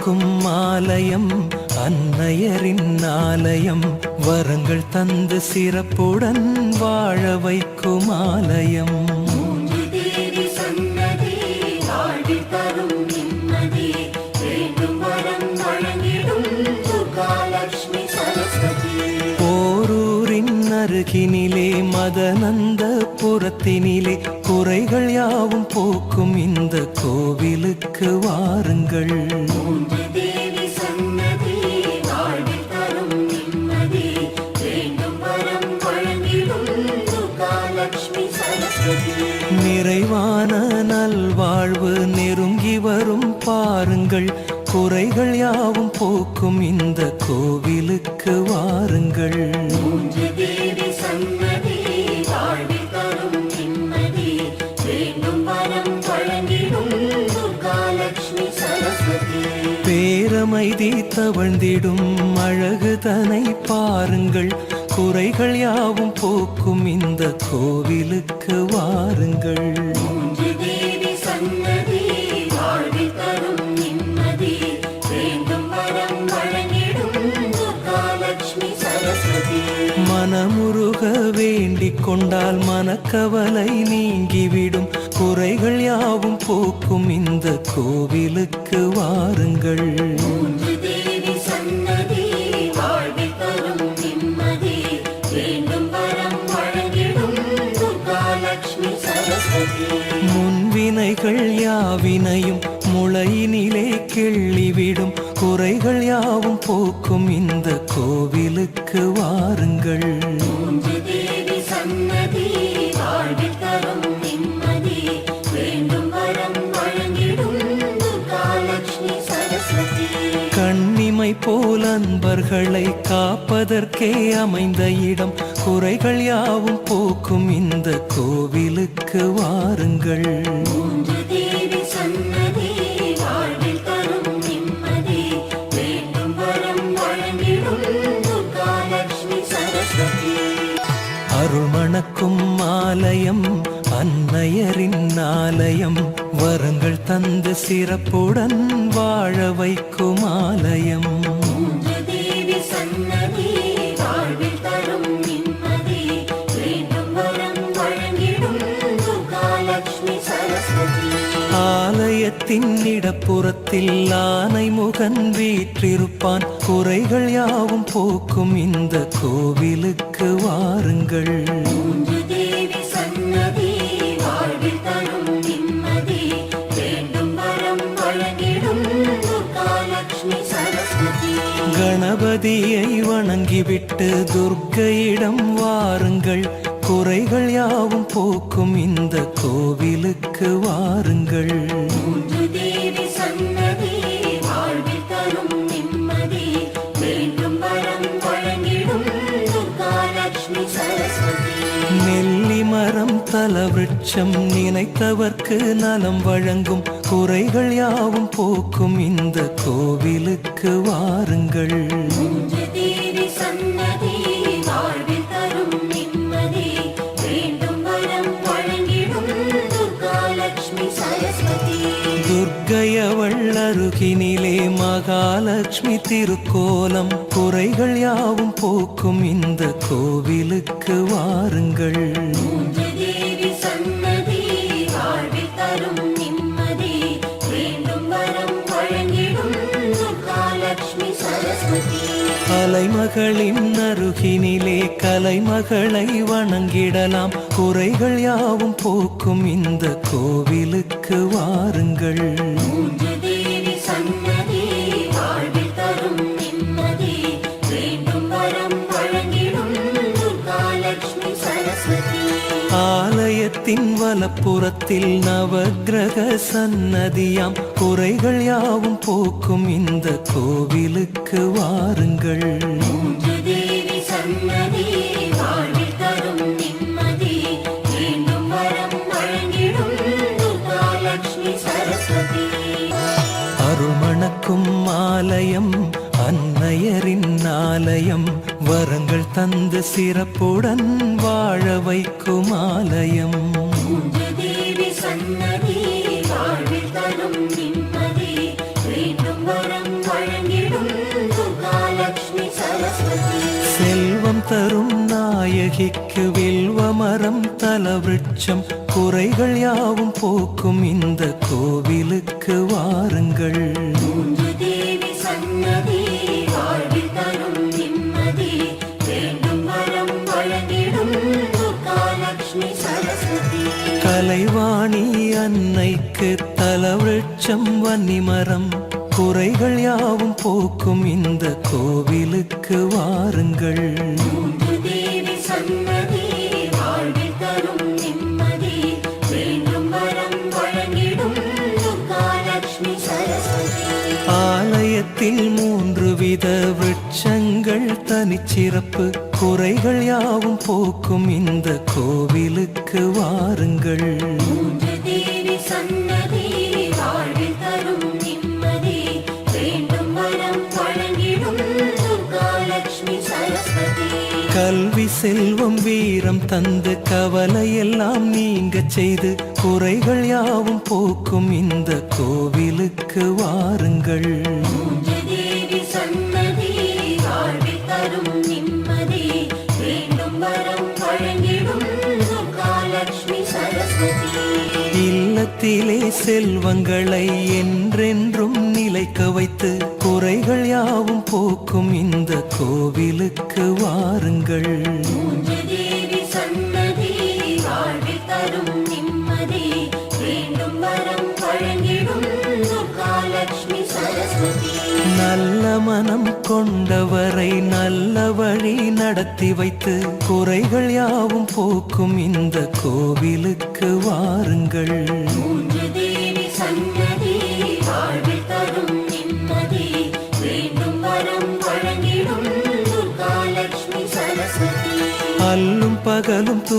மணக்கும் ஆலயம் அன்னையரின் ஆலயம். வரங்கள் தந்து சிறப்புடன் வாழ வைக்கும் ஆலயம். அருகினிலே மதனந்த புறத்தினிலே குறைகள் யாவும் போக்கும் இந்த கோவிலுக்கு வாருங்கள். பாருங்கள் குறைகள் யாவும் போக்கும். இந்த கோவிலுக்கு வாருங்கள். பேரமைதி தவழ்ந்திடும் அழகு தனை பாருங்கள். குறைகள் யாவும் போக்கும். இந்த கோவிலுக்கு வாருங்கள். மனமுருக வேண்டிக் கொண்டால் மனக்கவலை நீங்கிவிடும். குறைகள் யாவும் போக்கும் இந்த கோவிலுக்கு வாருங்கள். முன்வினைகள் யாவினையும் முளையினிலே கிள்ளிவிடும். குறைகள் யாவும் போக்கும் இந்த கோவிலுக்கு வாருங்கள். கண்ணிமை போல் அன்பர்களை காப்பதற்கே அமைந்த இடம். குறைகள் யாவும் போக்கும் இந்த கோவிலுக்கு வாருங்கள். அருள் மணக்கும் ஆலயம் அன்னையரின் ஆலயம். வரங்கள் தந்து சிறப்புடன் வாழ வைக்கும் ஆலயம். ஆலயத்தின் இடப்புறத்தில் ஆனை முகன் வீற்றிருப்பான். குறைகள் யாவும் போக்கும் இந்த கோவிலுக்கு வாருங்கள். கணபதியை வணங்கிவிட்டு துர்க்கையிடம் வாருங்கள். குறைகள் யாவும் போக்கும் இந்த கோவிலுக்கு வாருங்கள். நெல்லி மரம் தலவிருட்சம் நினைத்தவர்க்கு நலம் வழங்கும் குறைகள் யாவும் போக்கும் இந்த கோவிலுக்கு வாருங்கள். அருகினிலே மகாலட்சுமி திருக்கோலம். குறைகள் யாவும் போக்கும் இந்த கோவிலுக்கு வாருங்கள். அலைமகளின் அருகினிலே கலைமகளை வணங்கிடலாம். குறைகள் யாவும் போக்கும் இந்த கோவிலுக்கு வாருங்கள். வலப்புறத்தில் நவக்கிரக சன்னதியாம். குறைகள் யாவும் போக்கும் இந்த கோவிலுக்கு வாருங்கள். அருள்மணக்கும் ஆலயம் அன்னையரின் ஆலயம் வரங்கள் தந்து சிறப்புடன் வாழ வைக்கும் ஆலயம். செல்வம் தரும் நாயகிக்கு வில்வமரம் தலவிருட்சம் குறைகள் யாவும் போக்கும் இந்த கோவிலுக்கு வாருங்கள். தேவி சன்னதி அன்னைக்கு தலவிருட்சம் வன்னிமரம். குறைகள் யாவும் போக்கும் இந்த கோவிலுக்கு வாருங்கள். ஆலயத்தில் மூன்று வித விருட்சங்கள் தனிச்சிறப்பு. குறைகள் யாவும் போக்கும் இந்த கோவிலுக்கு வாருங்கள். செல்வம் வீரம் தந்து கவலையெல்லாம் நீங்க செய்து குறைகள் யாவும் போக்கும் இந்த கோவிலுக்கு வாருங்கள். இல்லத்திலே செல்வங்களை என்றென்றும் நிலைக்க வைத்து குறைகள் யாவும் போக்கும் இந்த கோவிலுக்கு வாருங்கள். நல்ல மனம் கொண்டவரை நல்ல வழி நடத்தி வைத்து குறைகள் யாவும் போக்கும் இந்த கோவிலுக்கு வாருங்கள்.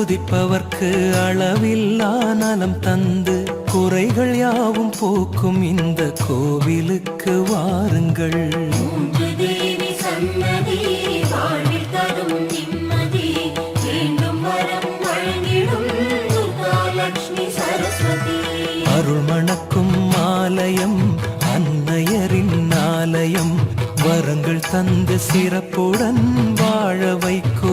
துதிப்பவர்க்கு அளவில்லா நலம் தந்து குறைகள் யாவும் போக்கும் இந்த கோவிலுக்கு வாருங்கள். அருள் மணக்கும் ஆலயம் அன்னையரின் ஆலயம் வரங்கள் தந்து சிறப்புடன் வாழ வைக்கும்